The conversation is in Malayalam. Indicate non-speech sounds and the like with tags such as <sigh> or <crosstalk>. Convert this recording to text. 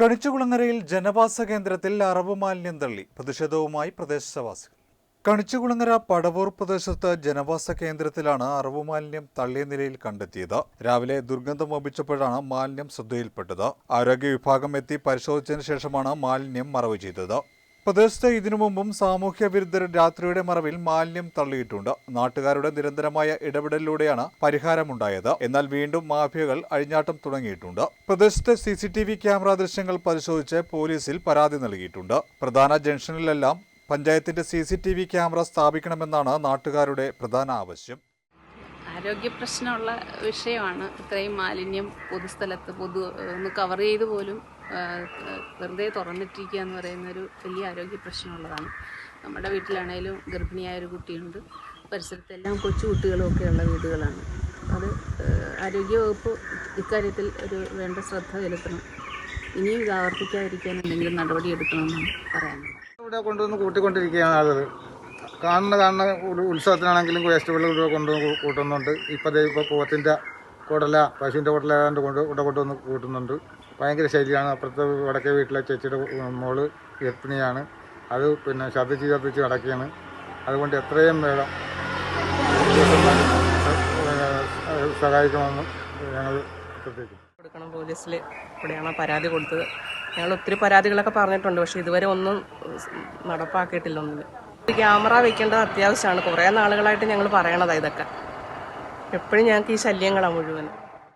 കണിച്ചുകുളങ്ങരയിൽ ജനവാസ കേന്ദ്രത്തിൽ അറവ് മാലിന്യം തള്ളി. പ്രതിഷേധവുമായി പ്രദേശവാസികൾ. കണിച്ചുകുളങ്ങര പടവൂർ പ്രദേശത്ത് ജനവാസ കേന്ദ്രത്തിലാണ് അറവ് മാലിന്യം തള്ളിയ നിലയിൽ കണ്ടെത്തിയത്. രാവിലെ ദുർഗന്ധം വമിച്ചപ്പോഴാണ് മാലിന്യം ശ്രദ്ധയിൽപ്പെട്ടത്. ആരോഗ്യ വിഭാഗം എത്തി പരിശോധിച്ചതിന് ശേഷമാണ് മാലിന്യം മറവ് ചെയ്തത്. പ്രദേശത്ത് ഇതിനു മുമ്പും സാമൂഹ്യ വിരുദ്ധർ രാത്രിയുടെ മറവിൽ മാലിന്യം തള്ളിയിട്ടുണ്ട്. നാട്ടുകാരുടെ നിരന്തരമായ ഇടപെടലിലൂടെയാണ് പരിഹാരമുണ്ടായത്. എന്നാൽ വീണ്ടും മാഫിയകൾ അഴിഞ്ഞാട്ടം തുടങ്ങിയിട്ടുണ്ട്. പ്രദേശത്തെ C C T V camera ദൃശ്യങ്ങൾ പരിശോധിച്ച് പോലീസിൽ പരാതി നൽകിയിട്ടുണ്ട്. പ്രധാന ജംഗ്ഷനിലെല്ലാം പഞ്ചായത്തിന്റെ C C T V camera സ്ഥാപിക്കണമെന്നാണ് നാട്ടുകാരുടെ പ്രധാന ആവശ്യം. ആരോഗ്യ പ്രശ്നമുള്ള വിഷയമാണ് ഇത്രയും മാലിന്യം പൊതുസ്ഥലത്ത് പൊതു ഒന്ന് കവർ ചെയ്ത് പോലും വെറുതെ തുറന്നിട്ടിരിക്കുക എന്ന് പറയുന്ന ഒരു വലിയ ആരോഗ്യ പ്രശ്നമുള്ളതാണ്. നമ്മുടെ വീട്ടിലാണേലും ഗർഭിണിയായ ഒരു കുട്ടിയുണ്ട്. പരിസരത്തെല്ലാം കൊച്ചു കുട്ടികളും ഒക്കെയുള്ള വീടുകളാണ്. അത് ആരോഗ്യവകുപ്പ് ഇക്കാര്യത്തിൽ ഒരു വേണ്ട ശ്രദ്ധ ചെലുത്തണം. ഇനിയും ഇത് ആവർത്തിക്കാതിരിക്കാൻ എന്തെങ്കിലും നടപടി എടുക്കണമെന്നാണ് പറയാനുള്ളത്. ഇവിടെ കൊണ്ടുവന്ന് കൂട്ടിക്കൊണ്ടിരിക്കുകയാണ് ആളുകൾ. കാണുന്ന കാണുന്ന ഉത്സവത്തിനാണെങ്കിലും വേസ്റ്റ് വെള്ളം ഇവിടെ കൊണ്ടുവന്ന് കൂട്ടുന്നുണ്ട്. ഇപ്പോൾ ദേ ഇപ്പോൾ പോത്തിന്റെ കുടല പശുവിന്റെ കുടല ഏതാണ്ട് കൊണ്ട് ഇവിടെ കൊണ്ടുവന്ന് കൂട്ടുന്നുണ്ട്. ഭയങ്കര ശൈലിയാണ്. അപ്പുറത്തെ വടക്കേ വീട്ടിലെ ചേച്ചിയുടെ മോൾ ഗർഭിണിയാണ്. അത് പിന്നെ ഛർദ്ദിച്ച് ഛർദ്ദിച്ച് നടക്കുകയാണ് അതുകൊണ്ട് എത്രയും വേഗം <unintelligible> സഹായിക്കണമെന്ന് ഞങ്ങൾ കൊടുക്കണം പോലീസിൽ ഇവിടെയാണ് പരാതി കൊടുത്തത്. ഞങ്ങൾ ഒത്തിരി പരാതികളൊക്കെ പറഞ്ഞിട്ടുണ്ട്. പക്ഷേ ഇതുവരെ ഒന്നും നടപ്പാക്കിയിട്ടില്ല ഒന്നും ക്യാമറ വെക്കേണ്ടത് അത്യാവശ്യമാണ്. കുറേ നാളുകളായിട്ട് ഞങ്ങൾ പറയണതാണ് ഇതൊക്കെ. എപ്പോഴും ഞങ്ങൾക്ക് ഈ ശല്യങ്ങളാണ് മുഴുവൻ